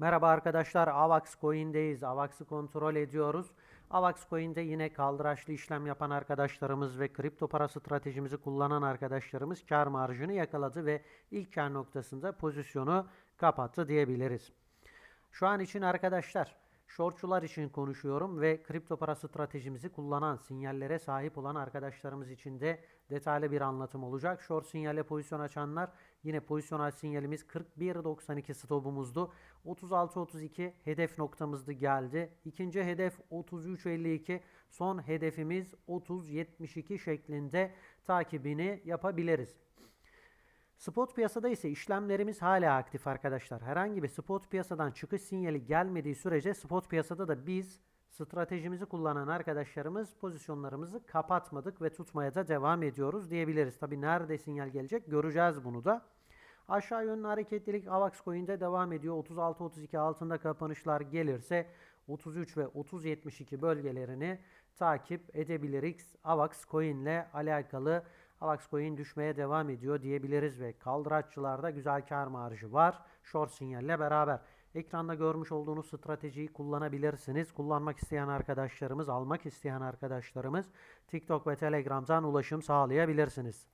Merhaba arkadaşlar, AVAX Coin'deyiz. AVAX'ı kontrol ediyoruz. AVAX Coin'de yine kaldıraçlı işlem yapan arkadaşlarımız ve kripto para stratejimizi kullanan arkadaşlarımız kar marjını yakaladı ve ilk kar noktasında pozisyonu kapattı diyebiliriz. Şu an için arkadaşlar, shortçular için konuşuyorum ve kripto para stratejimizi kullanan, sinyallere sahip olan arkadaşlarımız için de detaylı bir anlatım olacak. Short sinyale pozisyon açanlar yine pozisyon sinyalimiz 41.92 stopumuzdu. 36.32 hedef noktamızdı geldi. İkinci hedef 33.52. Son hedefimiz 30.72 şeklinde takibini yapabiliriz. Spot piyasada ise işlemlerimiz hala aktif arkadaşlar. Herhangi bir spot piyasadan çıkış sinyali gelmediği sürece spot piyasada da biz stratejimizi kullanan arkadaşlarımız pozisyonlarımızı kapatmadık ve tutmaya da devam ediyoruz diyebiliriz. Tabi nerede sinyal gelecek göreceğiz bunu da. Aşağı yönlü hareketlilik AVAX Coin'de devam ediyor. 36-32 altında kapanışlar gelirse 33 ve 30-72 bölgelerini takip edebiliriz. AVAX Coin ile alakalı AVAX Coin düşmeye devam ediyor diyebiliriz ve kaldıraççılarda güzel kar marjı var. Short sinyalle beraber. Ekranda görmüş olduğunuz stratejiyi kullanabilirsiniz. Kullanmak isteyen arkadaşlarımız, almak isteyen arkadaşlarımız TikTok ve Telegram'dan ulaşım sağlayabilirsiniz.